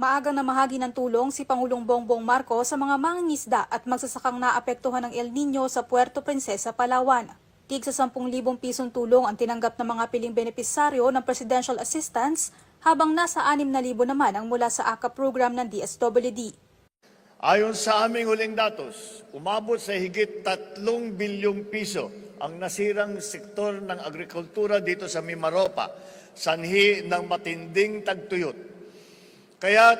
Maagang namahagi ng tulong si Pangulong Bongbong Marcos sa mga mangingisda at magsasakang naapektuhan ng El Nino sa Puerto Princesa, Palawan. Tig sa 10,000 pisong tulong ang tinanggap ng mga piling benepisaryo ng Presidential Assistance habang nasa 6,000 naman ang mula sa ACA program ng DSWD. Ayon sa aming huling datos, umabot sa higit 3 bilyong piso ang nasirang sektor ng agrikultura dito sa Mimaropa, sanhi ng matinding tagtuyot. Kaya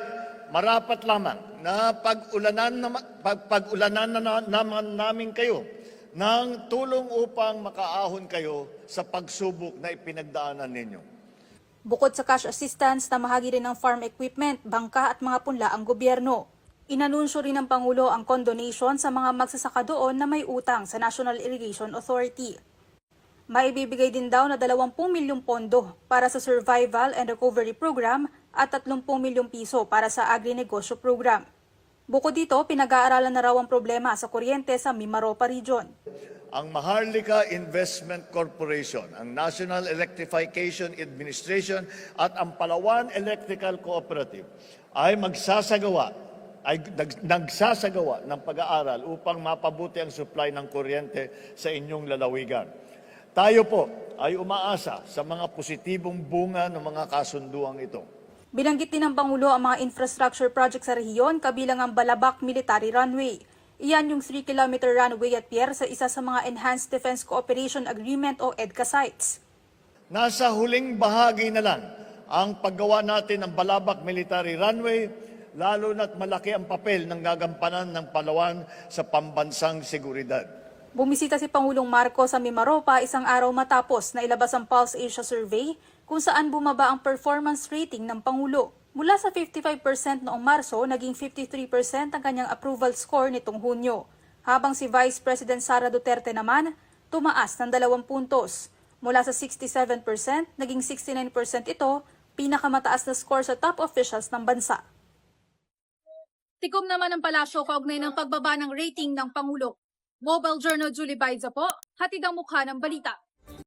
marapat lamang na pag-ulanan, na, pag, pag-ulanan na, na- naman namin kayo ng tulong upang makaahon kayo sa pagsubok na ipinagdaanan ninyo. Bukod sa cash assistance, namahagi rin ng farm equipment, bangka at mga punla ang gobyerno. Inanunsyo rin ng Pangulo ang condonation sa mga magsasaka doon na may utang sa National Irrigation Authority. Maibibigay din daw na 20 milyong pondo para sa Survival and Recovery Program at 30 milyong piso para sa Agri-Negosyo Program. Bukod dito, pinag-aaralan na raw ang problema sa kuryente sa Mimaropa Region. ang Maharlika Investment Corporation, ang National Electrification Administration at ang Palawan Electrical Cooperative ay magsasagawa ay nag- nagsasagawa ng pag-aaral upang mapabuti ang supply ng kuryente sa inyong lalawigan. Tayo po ay umaasa sa mga positibong bunga ng mga kasunduang ito. Binanggit din ng Pangulo ang mga infrastructure project sa rehiyon kabilang ang Balabac Military Runway. Iyan yung 3-kilometer runway at pier sa isa sa mga Enhanced Defense Cooperation Agreement o EDCA sites. Nasa huling bahagi na lang ang paggawa natin ng Balabac Military Runway, lalo na't malaki ang papel ng gagampanan ng Palawan sa pambansang seguridad. Bumisita si Pangulong Marcos sa Mimaropa isang araw matapos na ilabas ang Pulse Asia Survey kung saan bumaba ang performance rating ng Pangulo. Mula sa 55% noong Marso, naging 53% ang kanyang approval score nitong Hunyo. Habang si Vice President Sara Duterte naman, tumaas ng dalawang puntos. Mula sa 67%, naging 69% ito, pinakamataas na score sa top officials ng bansa. Tikom naman ang palasyo kaugnay ng pagbaba ng rating ng Pangulo. Mobile Journal Julie Baidza po, hatid ang mukha ng balita.